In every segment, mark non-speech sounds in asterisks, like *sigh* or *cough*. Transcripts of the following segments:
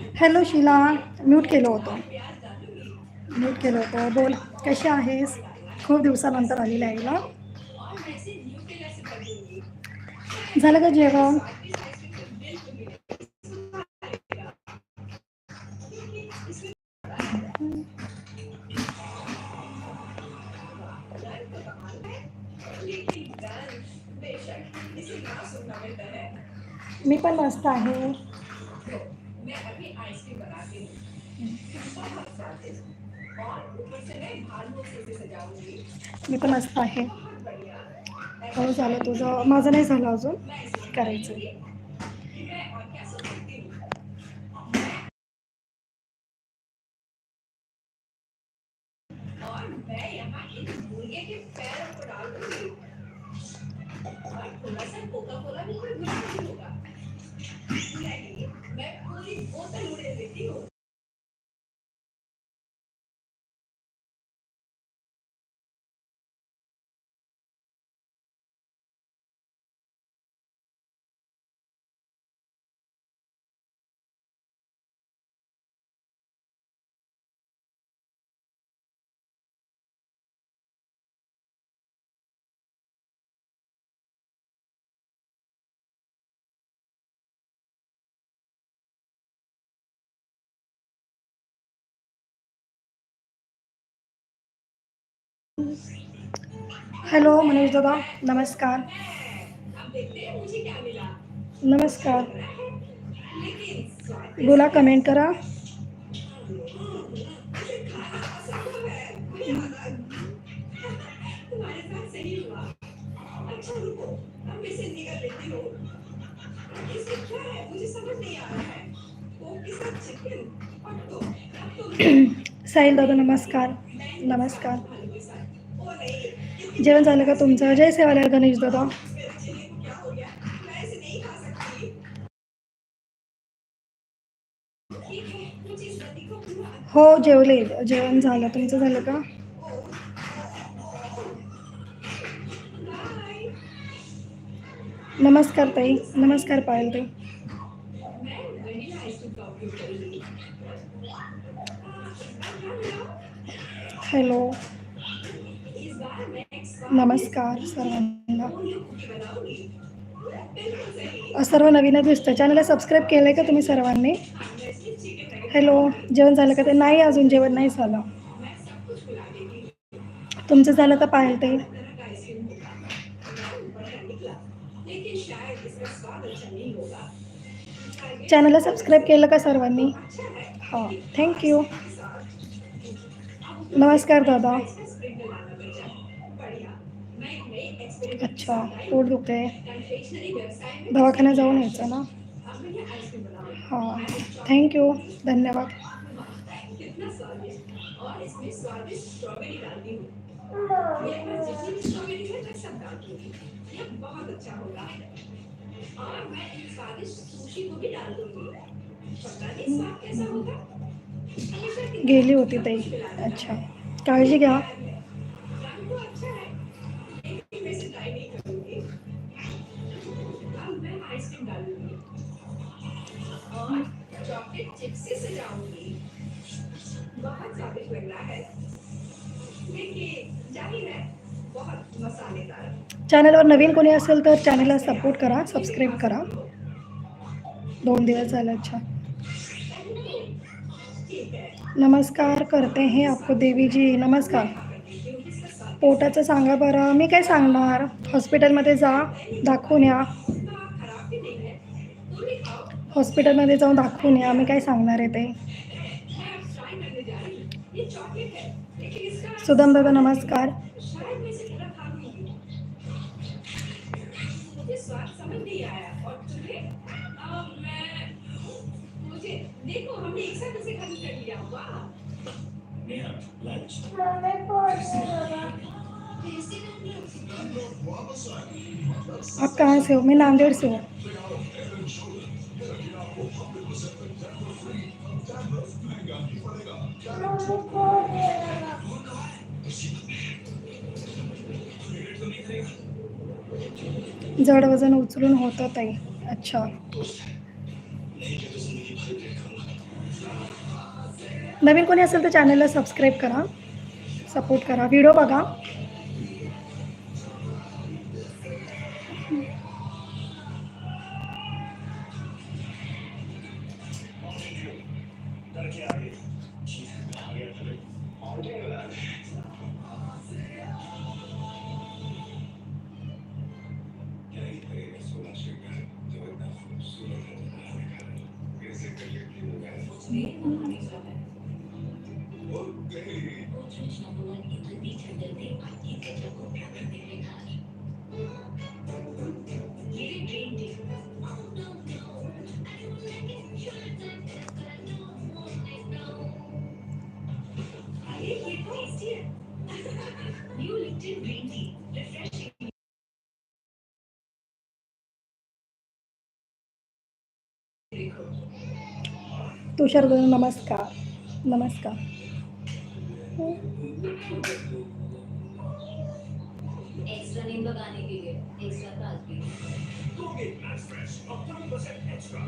Hello शिला mute केलं होतं. Mute केलं होतं. बोल. कशी आहेस? खूप दिवसानंतर आलेली आहे ना? झालं का जेवण? मी पण मस्त आहे. मी पण मस्त आहे. हो। झालं तुझं. माझं नाही झालं अजून. करायचं. हॅलो मनोज दादा नमस्कार नमस्कार बोला कमेंट करा. *coughs* साहिल दादा नमस्कार. नमस्कार. जेवण झालं का तुमचं? जय सेवालाल गणेश दादा. हो जेवले. जेवण झालं. तुमचं झालं का? नमस्कार ताई. नमस्कार पायल ताई. हॅलो. नमस्कार सर्वांना. सर्व नवीनच दिसतं चॅनलला सबस्क्राईब केलं आहे का तुम्ही सर्वांनी? हॅलो जेवण झालं का ते? नाही अजून जेवण नाही झालं. तुमचं झालं का पाहिजे ते चॅनलला सबस्क्राईब केलं का सर्वांनी? हो थँक्यू नमस्कार दादा. अच्छा पोट दुखते दवाखान्यात जाऊन यायचं ना? हाँ थँक्यू धन्यवाद। गेली होती ताई। अच्छा। काळजी घ्या। में से ट्राई नहीं करूँगी अब मैं आइसक्रीम डालूँगी और चॉकलेट चिप्स से सजाऊँगी। बहुत ज़्यादा लग है। देखिए ज़ाहिर है बहुत मसालेदार। चॅनलवर नवीन कोणी असेल तर चॅनलला सपोर्ट करा सब्सक्राइब करा। दोन दिवस अच्छा। नमस्कार करते हैं आपको देवी जी नमस्कार। पोटाचं सांगा बरं. मी काय सांगणार? हॉस्पिटलमध्ये जा दाखवून या. हॉस्पिटलमध्ये जाऊन दाखवून या. मी काय सांगणार आहे ते? सुदम दादा नमस्कार. आप कहाँ से हो? मैं नांदेड़ से हूँ। जड वजन उचलून होतं ताई. अच्छा. नवीन कोणी असेल तर चॅनलला सबस्क्राईब करा सपोर्ट करा व्हिडिओ बघा. तुषार दादा नमस्कार. नमस्कार. Extra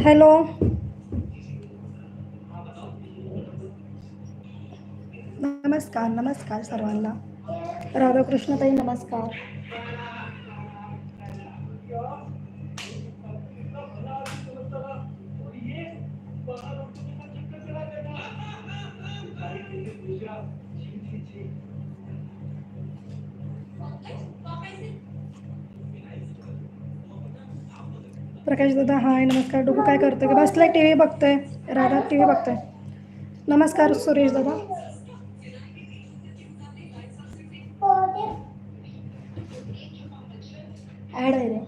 hello. नमस्कार नमस्कार सर्वांना. राधाकृष्णताई नमस्कार. प्रकाश दादा हाय नमस्कार. डोकं काय करतोय? बसलाय टी व्ही बघतोय. राधा टी व्ही बघतोय. नमस्कार सुरेश दादा. ॲड आहे रे.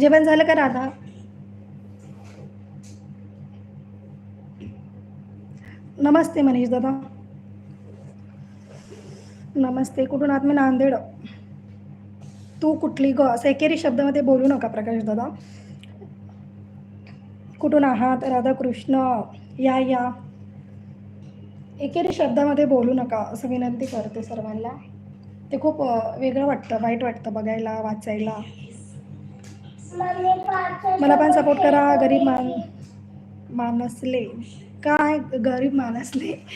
जेवण झालं का राधा? नमस्ते मनीष दादा. नमस्ते कुठून आत मी नांदेड. तू कुठली? ग असं एकेरी शब्दामध्ये बोलू नका प्रकाश दादा. कुठून आहात? राधाकृष्ण. या या. एकेरी शब्दामध्ये बोलू नका असं विनंती करते सर्वांना. ते खूप वेगळं वाटतं वाईट वाटतं बघायला वाचायला. मला पण सपोर्ट करा गरीब मान मानसले. काय गरीब मानसले?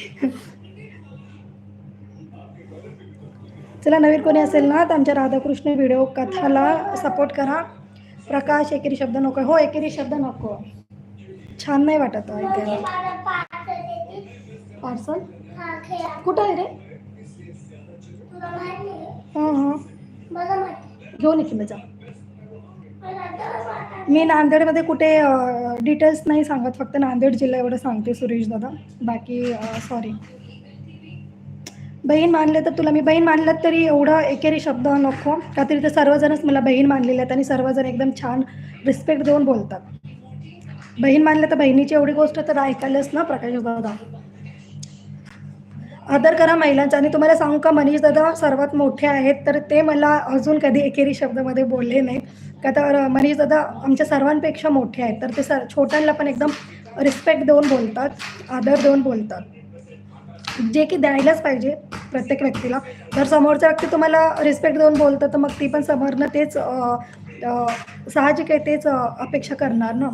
चला नवीन कोणी असेल ना तर आमच्या राधाकृष्ण व्हिडिओ कथाला सपोर्ट करा. प्रकाश एकेरी शब्द नको. हो एकेरी शब्द नको. छान नाही वाटत हो, ऐकायला. पार्सल कुठं आहे रे? हां हां. घेऊन ये मी मजा. मी नांदेडमध्ये कुठे डिटेल्स नाही सांगत फक्त नांदेड जिल्हा एवढं सांगते सुरेश दादा. बाकी सॉरी बहीण मानले तर तुला मी बहीण मानलं तरी एवढा एकेरी शब्द नको. का तरी ते सर्वजणच मला बहीण मानलेले आहेत आणि सर्वजण एकदम छान रिस्पेक्ट देऊन बोलतात. बहीण मानलं तर बहिणीची एवढी गोष्ट तर ऐकायलाच ना प्रकाश दादा? आदर करा महिलांचा. आणि तुम्हाला सांगू का मनीष दादा सर्वात मोठे आहेत तर ते मला अजून कधी एकेरी शब्दामध्ये बोलले नाहीत. का तर मनीष दादा आमच्या सर्वांपेक्षा मोठे आहेत तर ते सर छोट्यांना पण एकदम रिस्पेक्ट देऊन बोलतात आदर देऊन बोलतात. जे की द्यायलाच पाहिजे प्रत्येक व्यक्तीला. जर समोरचा व्यक्ती तुम्हाला रिस्पेक्ट देऊन बोलतं तर मग ती पण समोरनं तेच साहजिक आहे तेच अपेक्षा करणार ना?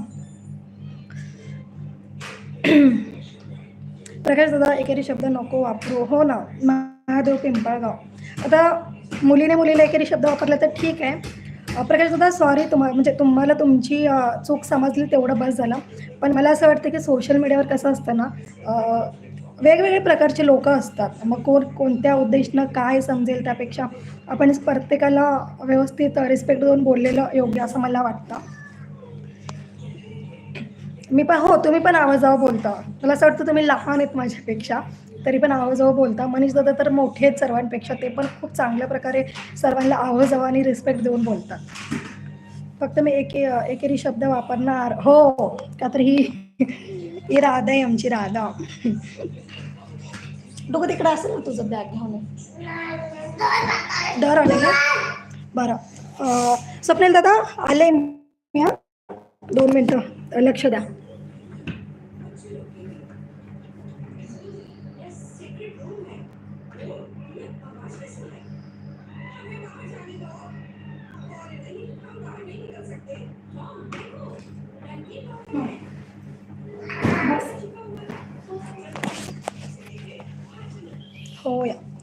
*clears throat* प्रकाश दादा एकेरी शब्द नको वापरू. हो ना महादेव पिंपळगाव. आता मुलीने मुलीला एकेरी शब्द वापरला तर ठीक आहे प्रकाश दादा सॉरी तुम्हा म्हणजे तुम्हाला तुमची चूक समजली तेवढं बस झालं. पण मला असं वाटतं की सोशल मीडियावर कसं असतं ना वेगवेगळे प्रकारचे लोक असतात. मग कोण कोणत्या उद्देशनं काय समजेल त्यापेक्षा आपण प्रत्येकाला व्यवस्थित रिस्पेक्ट देऊन बोललेलं योग्य असं मला वाटतं. मी पण हो तुम्ही पण आवाजावं बोलता. मला असं वाटतं तुम्ही लहान आहेत माझ्यापेक्षा तरी पण आवाजावं बोलता. मनीष दादा तर मोठे आहेत सर्वांपेक्षा ते पण खूप चांगल्या प्रकारे सर्वांना आवाजावं आणि रिस्पेक्ट देऊन बोलतात. फक्त मी एके एकेरी शब्द वापरणार. हो का तर ही ही राधा आहे आमची राधा. डोकं तिकडे असेल ना तुझं बॅग घेऊन दर आले बरं. स्वप्नेल स्वप्नील दादा आले मी दोन मिनटं. लक्ष द्या.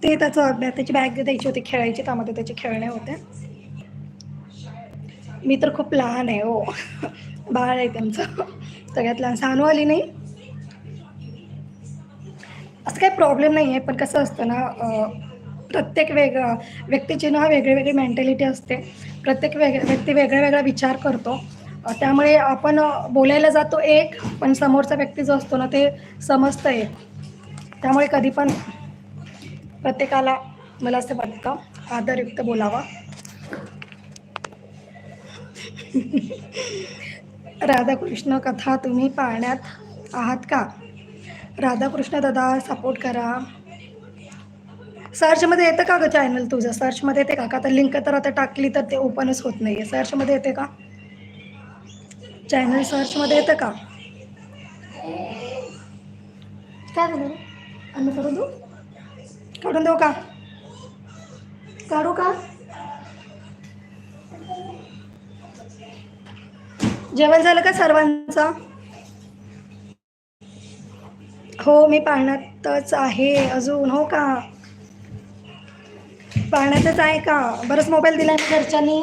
ते त्याचं अभ्यास त्याची बॅग द्यायची होती खेळायची त्यामध्ये त्याचे खेळणे होते. मी तर खूप लहान आहे हो. बाळ आहे त्यांचं. सगळ्यात लहान. सानू आली नाही. असं काही प्रॉब्लेम नाही आहे पण कसं असतं ना प्रत्येक वेग व्यक्तीची ना वेगळी वेगळी मेंटॅलिटी असते. प्रत्येक वेग व्यक्ती वेगळा वेगळा विचार करतो. त्यामुळे आपण बोलायला जातो एक पण समोरचा व्यक्ती जो असतो ना ते समजतं एक त्यामुळे कधी पण प्रत्येकाला मला असं वाटतं आदरयुक्त बोलावा. राधाकृष्ण कथा तुम्ही पाहण्यात आहात का? राधाकृष्ण दादा सपोर्ट करा. सर्चमध्ये येतं का गं चॅनल तुझं? सर्चमध्ये येते का? का तर लिंक तर आता टाकली तर ते ओपनच होत नाही आहे सर्चमध्ये येते का? चॅनल सर्चमध्ये येतं का? काय झालं रे? अन्न करून देऊ काढून देऊ का? काढू का? जेवण झालं का सर्वांचं? हो मी पाळण्यातच आहे अजून हो का? पाळण्यातच आहे का? बरंच मोबाईल दिला घरच्यांनी.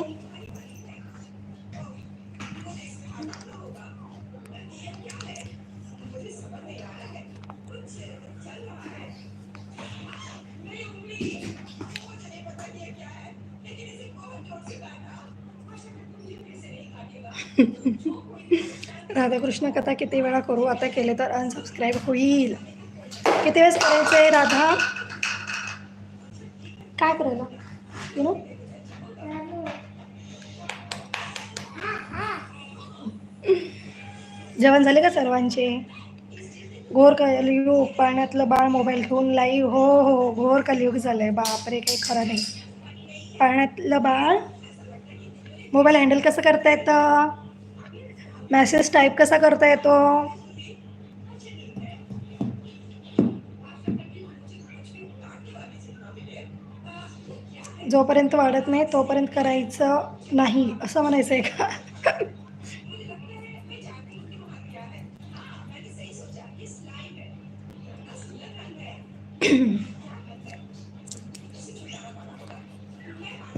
राधाकृष्ण कथा किती वेळा करू? आता केले तर अनसबस्क्राईब होईल. किती वेळेस करायचं आहे राधा? काय करायला? यु जेवण झाले का सर्वांचे? घोर कलयुग पाण्यातलं बाळ मोबाईल घेऊन लाईव्ह हो हो घोर कलयुग झालंय. बापरे काही खरं नाही. पाण्यातलं बाळ मोबाईल हँडल कसं करता येतं? मॅसेज टाईप कसा करता येतो? जोपर्यंत वाढत नाही तोपर्यंत करायचं नाही असं म्हणायचं आहे का?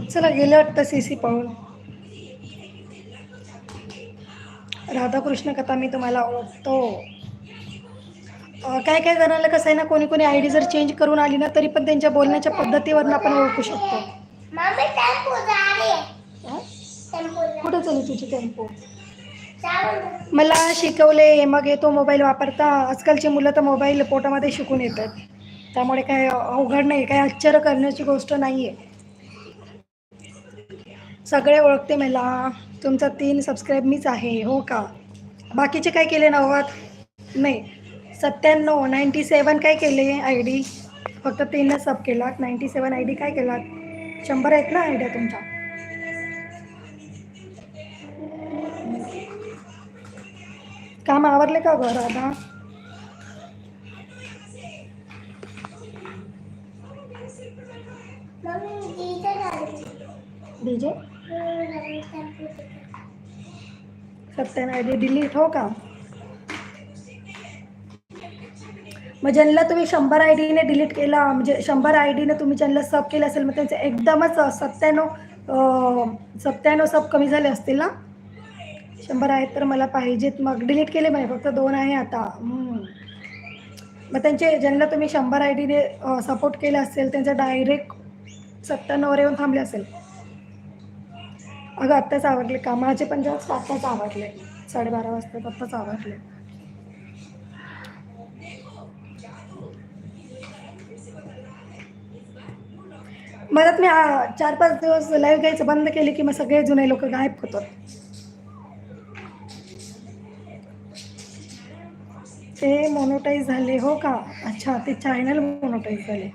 चला गेलं वाटतं सी सी पाहून. राधाकृष्ण कथा मी तुम्हाला ओळखतो. काय काय जणांना कसं आहे ना कोणी कोणी आय डी जर चेंज करून आली ना तरी पण त्यांच्या बोलण्याच्या पद्धतीवरून आपण ओळखू शकतो. कुठं चालू तुझी टेम्पो? मला शिकवले मग येतो मोबाईल वापरता. आजकालची मुलं तर मोबाईल पोटामध्ये शिकून येतात. त्यामुळे काय अवघड नाही काय आश्चर्य करण्याची गोष्ट नाही आहे सगळे ओळखते मला. तुमचा तीन सबस्क्राईब मीच आहे हो का? बाकीचे काय केले नव्वद नाही. सत्त्याण्णव नाईंटी सेवन काय केले आय डी फक्त तीनच सब केलात. नाईंटी सेवन आय डी काय केलात? शंभर आहेत ना आयडिया तुमच्या? काम आवरले का घर आता DJ Sathyan I D delete हो का? मग ज्यांना तुम्ही शंभर आय डीने डिलीट केला म्हणजे शंभर आय डीने तुम्ही ज्यांना सब केलं असेल मग त्यांचे एकदमच सत्त्याण्णव सत्त्याण्णव सब कमी झाले असतील ना? शंभर आहेत तर मला पाहिजेत. मग डिलीट केले पाहिजे फक्त दोन आहे आता. मग त्यांचे ज्यांना तुम्ही शंभर आय डीने सपोर्ट केलं असेल त्यांचं डायरेक्ट सत्त्याण्णववर येऊन थांबले असेल. अगं आत्ताच आवडले का माझे पण जास्त आत्ताच आवडले साडेबारा वाजता आत्ताच आवडले मदत मी चार पाच दिवस लाईव्ह घ्यायचं बंद केली की मग सगळे जुने लोक गायब होतात. ते मोनोटाईज झाले हो का? अच्छा ते चॅनल मोनोटाईज झाले.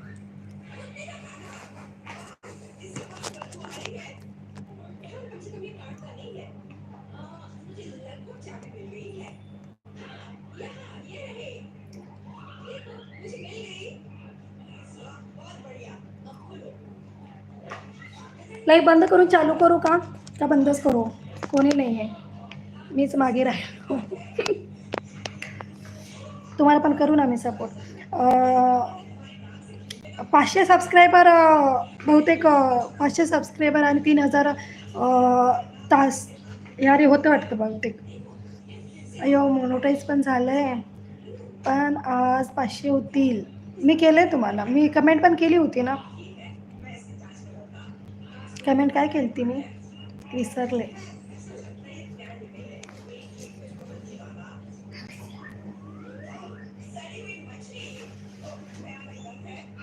लाईव्ह बंद करून चालू करू का? का बंदच करू? कोणी नाही आहे मीच मागे राहिलो. *laughs* तुम्हाला पण करू ना मी सपोर्ट पाचशे सबस्क्रायबर बहुतेक पाचशे सबस्क्रायबर आणि तीन हजार तास यारे होतं वाटतं बहुतेक. अयो मोनोटाईज पण झालं आहे पण आज पाचशे होतील. मी केलं आहे तुम्हाला. मी कमेंट पण केली होती ना. कमेंट काय केली ती मी विसरले.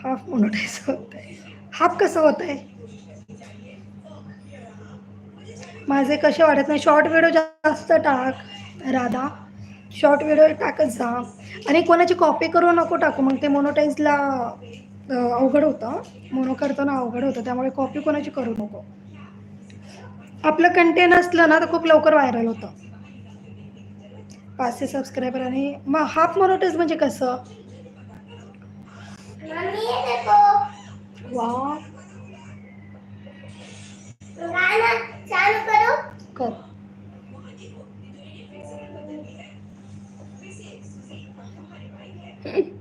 हाफ मोनोटाईज होत आहे हाफ कसं होत आहे माझे कसे वाटत नाही. शॉर्ट व्हिडिओ जास्त टाक राधा. शॉर्ट व्हिडिओ टाकत जा. आणि कोणाची कॉपी करू नको टाकू. मग ते मोनोटाईजला अवघड होतं. मोनो करताना अवघड होतं. त्यामुळे कॉपी कोणाची करू नको. आपलं कंटेंट असलं ना तर खूप लवकर व्हायरल होतं. पाचशे सबस्क्रायबर आणि मग हाफ मोनोटाईज म्हणजे कसं? वा करो. *laughs*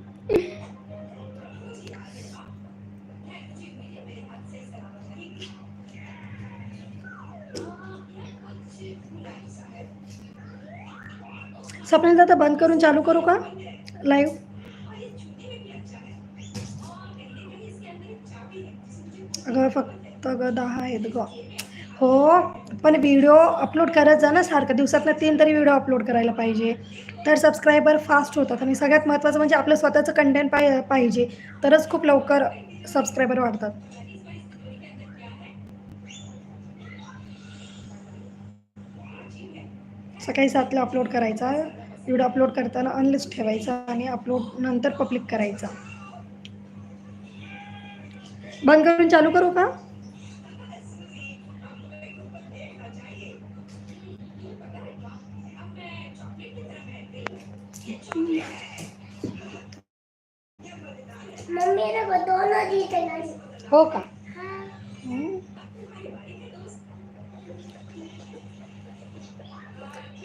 स्वप्नील दादा बंद करून चालू करू का? लाईव्ह अगं फक्त ग दहा आहेत ग. हो पण व्हिडिओ अपलोड करत जा ना सारखं. दिवसातनं तीन तरी व्हिडिओ अपलोड करायला पाहिजे. तर सबस्क्रायबर फास्ट होतात आणि सगळ्यात महत्त्वाचं म्हणजे आपलं स्वतःचं कंटेंट पाहि पाहिजे. तरच खूप लवकर सबस्क्रायबर वाढतात. सकाळी सातला अपलोड करायचा. व्हिडिओ अपलोड करताना अनलिस्ट ठेवायचा आणि अपलोड नंतर पब्लिक करायचा. बंद करून चालू करू का? हो का?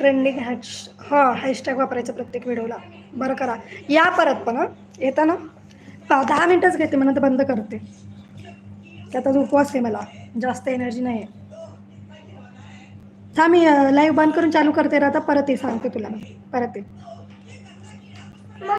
ट्रेंडिंग हॅश हां हॅशटॅग वापरायचं प्रत्येक व्हिडिओला बरं करा. या परत पण हां येता ना दहा मिनटंच घेते म्हणून तर बंद करते. त्यात आज उपवास आहे मला. जास्त एनर्जी नाही आहे थांब मी लाईव्ह बंद करून चालू करते आता परत ये सांगते तुला मी. परत ये.